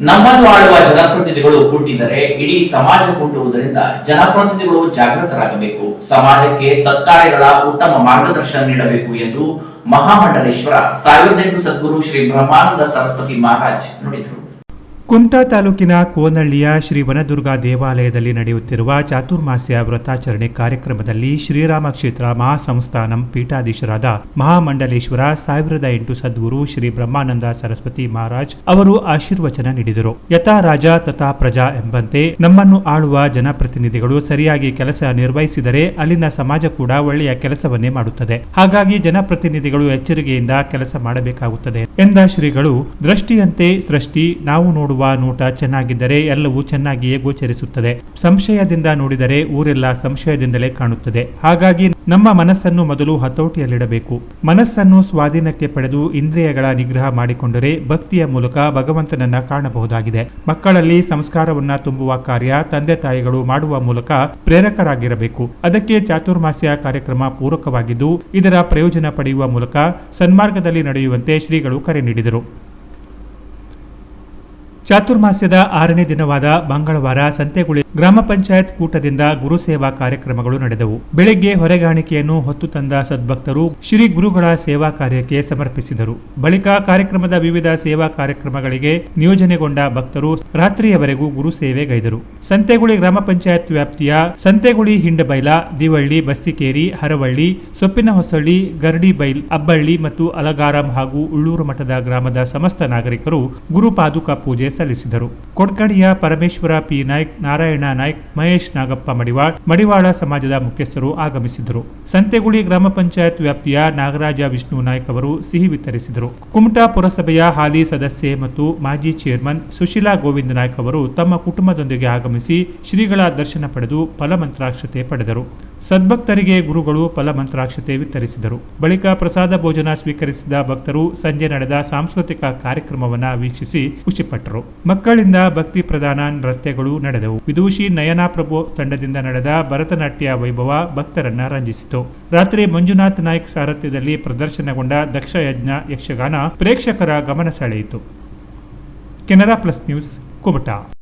ನಮ್ಮನ್ನು ಆಳುವ ಜನಪ್ರತಿನಿಧಿಗಳು ಹುಟ್ಟಿದರೆ ಇಡೀ ಸಮಾಜ ಹುಟ್ಟುವುದರಿಂದ ಜನಪ್ರತಿನಿಧಿಗಳು ಜಾಗೃತರಾಗಬೇಕು. ಸಮಾಜಕ್ಕೆ ಸತ್ಕಾರ್ಯಗಳ ಉತ್ತಮ ಮಾರ್ಗದರ್ಶನ ನೀಡಬೇಕು ಎಂದು ಮಹಾಮಂಡಲೇಶ್ವರ ಸಾವಿರದ ಎಂಟು ಸದ್ಗುರು ಶ್ರೀ ಬ್ರಹ್ಮಾನಂದ ಸರಸ್ವತಿ ಮಹಾರಾಜ್ ನುಡಿದರು. ಕುಮಟಾ ತಾಲೂಕಿನ ಕೋನಳ್ಳಿಯ ಶ್ರೀ ವನದುರ್ಗಾ ದೇವಾಲಯದಲ್ಲಿ ನಡೆಯುತ್ತಿರುವ ಚಾತುರ್ಮಾಸ್ಯ ವ್ರತಾಚರಣೆ ಕಾರ್ಯಕ್ರಮದಲ್ಲಿ ಶ್ರೀರಾಮ ಕ್ಷೇತ್ರ ಮಹಾಸಂಸ್ಥಾನಂ ಪೀಠಾಧೀಶರಾದ ಮಹಾಮಂಡಲೇಶ್ವರ ಸಾವಿರದ ಎಂಟು ಸದ್ಗುರು ಶ್ರೀ ಬ್ರಹ್ಮಾನಂದ ಸರಸ್ವತಿ ಮಹಾರಾಜ್ ಅವರು ಆಶೀರ್ವಚನ ನೀಡಿದರು. ಯಥಾ ರಾಜ ತಥಾ ಪ್ರಜಾ ಎಂಬಂತೆ ನಮ್ಮನ್ನು ಆಳುವ ಜನಪ್ರತಿನಿಧಿಗಳು ಸರಿಯಾಗಿ ಕೆಲಸ ನಿರ್ವಹಿಸಿದರೆ ಅಲ್ಲಿನ ಸಮಾಜ ಕೂಡ ಒಳ್ಳೆಯ ಕೆಲಸವನ್ನೇ ಮಾಡುತ್ತದೆ. ಹಾಗಾಗಿ ಜನಪ್ರತಿನಿಧಿಗಳು ಎಚ್ಚರಿಕೆಯಿಂದ ಕೆಲಸ ಮಾಡಬೇಕಾಗುತ್ತದೆ ಎಂದ ಶ್ರೀಗಳು, ದೃಷ್ಟಿಯಂತೆ ಸೃಷ್ಟಿ, ನಾವು ನೋಡುವ ನೋಟ ಚೆನ್ನಾಗಿದ್ದರೆ ಎಲ್ಲವೂ ಚೆನ್ನಾಗಿಯೇ ಗೋಚರಿಸುತ್ತದೆ. ಸಂಶಯದಿಂದ ನೋಡಿದರೆ ಊರೆಲ್ಲ ಸಂಶಯದಿಂದಲೇ ಕಾಣುತ್ತದೆ. ಹಾಗಾಗಿ ನಮ್ಮ ಮನಸ್ಸನ್ನು ಮೊದಲು ಹತೋಟಿಯಲ್ಲಿಡಬೇಕು. ಮನಸ್ಸನ್ನು ಸ್ವಾಧೀನಕ್ಕೆ ಪಡೆದು ಇಂದ್ರಿಯಗಳ ನಿಗ್ರಹ ಮಾಡಿಕೊಂಡರೆ ಭಕ್ತಿಯ ಮೂಲಕ ಭಗವಂತನನ್ನ ಕಾಣಬಹುದಾಗಿದೆ. ಮಕ್ಕಳಲ್ಲಿ ಸಂಸ್ಕಾರವನ್ನ ತುಂಬುವ ಕಾರ್ಯ ತಂದೆ ತಾಯಿಗಳು ಮಾಡುವ ಮೂಲಕ ಪ್ರೇರಕರಾಗಿರಬೇಕು. ಅದಕ್ಕೆ ಚಾತುರ್ಮಾಸ್ಯ ಕಾರ್ಯಕ್ರಮ ಪೂರಕವಾಗಿದ್ದು, ಇದರ ಪ್ರಯೋಜನ ಪಡೆಯುವ ಮೂಲಕ ಸನ್ಮಾರ್ಗದಲ್ಲಿ ನಡೆಯುವಂತೆ ಶ್ರೀಗಳು ಕರೆ ನೀಡಿದರು. ಚಾತುರ್ಮಾಸ್ಯದ ಆರನೇ ದಿನವಾದ ಮಂಗಳವಾರ ಸಂತೆಗುಳಿ ಗ್ರಾಮ ಪಂಚಾಯತ್ ಕೂಟದಿಂದ ಗುರುಸೇವಾ ಕಾರ್ಯಕ್ರಮಗಳು ನಡೆದವು. ಬೆಳಗ್ಗೆ ಹೊರೆಗಾಣಿಕೆಯನ್ನು ಹೊತ್ತು ತಂದ ಸದ್ಭಕ್ತರು ಶ್ರೀ ಗುರುಗಳ ಸೇವಾ ಕಾರ್ಯಕ್ಕೆ ಸಮರ್ಪಿಸಿದರು. ಬಳಿಕ ಕಾರ್ಯಕ್ರಮದ ವಿವಿಧ ಸೇವಾ ಕಾರ್ಯಕ್ರಮಗಳಿಗೆ ನಿಯೋಜನೆಗೊಂಡ ಭಕ್ತರು ರಾತ್ರಿಯವರೆಗೂ ಗುರು ಸೇವೆಗೈದರು. ಸಂತೆಗುಳಿ ಗ್ರಾಮ ಪಂಚಾಯತ್ ವ್ಯಾಪ್ತಿಯ ಸಂತೆಗುಳಿ ಹಿಂಡಬೈಲ, ದಿವಳ್ಳಿ, ಬಸ್ತಿಕೇರಿ, ಹರವಳ್ಳಿ ಸೊಪ್ಪಿನ ಹೊಸಳ್ಳಿ ಗರಡಿಬೈಲ್, ಅಬ್ಬಳ್ಳಿ ಮತ್ತು ಅಲಗಾರಂ ಹಾಗೂ ಉಳ್ಳೂರು ಮಠದ ಗ್ರಾಮದ ಸಮಸ್ತ ನಾಗರಿಕರು ಗುರು ಪಾದುಕಾ ಪೂಜೆ ಸಲ್ಲಿಸಿದರು. ಕೊಡ್ಕಡಿಯ ಪರಮೇಶ್ವರ ಪಿ. ನಾಯ್ಕ್, ನಾರಾಯಣ ನಾಯ್ಕ್, ಮಹೇಶ್ ನಾಗಪ್ಪ ಮಡಿವಾಳ್, ಮಡಿವಾಳ ಸಮಾಜದ ಮುಖ್ಯಸ್ಥರು ಆಗಮಿಸಿದ್ದರು ಸಂತೆಗುಳಿ ಗ್ರಾಮ ಪಂಚಾಯತ್ ವ್ಯಾಪ್ತಿಯ ನಾಗರಾಜ ವಿಷ್ಣು ನಾಯ್ಕ್ ಅವರು ಸಿಹಿ ವಿತರಿಸಿದರು. ಕುಮಟಾ ಪುರಸಭೆಯ ಹಾಲಿ ಸದಸ್ಯೆ ಮತ್ತು ಮಾಜಿ ಚೇರ್ಮನ್ ಸುಶೀಲಾ ಗೋವಿಂದ ನಾಯ್ಕ್ ಅವರು ತಮ್ಮ ಕುಟುಂಬದೊಂದಿಗೆ ಆಗಮಿಸಿ ಶ್ರೀಗಳ ದರ್ಶನ ಪಡೆದು ಫಲಮಂತ್ರಾಕ್ಷತೆ ಪಡೆದರು. ಸದ್ಭಕ್ತರಿಗೆ ಗುರುಗಳು ಫಲಮಂತ್ರಾಕ್ಷತೆ ವಿತರಿಸಿದರು. ಬಳಿಕ ಪ್ರಸಾದ ಭೋಜನ ಸ್ವೀಕರಿಸಿದ ಭಕ್ತರು ಸಂಜೆ ನಡೆದ ಸಾಂಸ್ಕೃತಿಕ ಕಾರ್ಯಕ್ರಮವನ್ನು ವೀಕ್ಷಿಸಿ ಖುಷಿಪಟ್ಟರು. ಮಕ್ಕಳಿಂದ ಭಕ್ತಿ ಪ್ರಧಾನ ನೃತ್ಯಗಳು ನಡೆದವು. ವಿದೂಷಿ ನಯನಾ ಪ್ರಭು ತಂಡದಿಂದ ನಡೆದ ಭರತನಾಟ್ಯ ವೈಭವ ಭಕ್ತರನ್ನ ರಂಜಿಸಿತು. ರಾತ್ರಿ ಮಂಜುನಾಥ್ ನಾಯ್ಕ್ ಸಾರಥ್ಯದಲ್ಲಿ ಪ್ರದರ್ಶನಗೊಂಡ ದಕ್ಷ ಯಜ್ಞ ಯಕ್ಷಗಾನ ಪ್ರೇಕ್ಷಕರ ಗಮನ ಸೆಳೆಯಿತು. Canara plus news Kumta.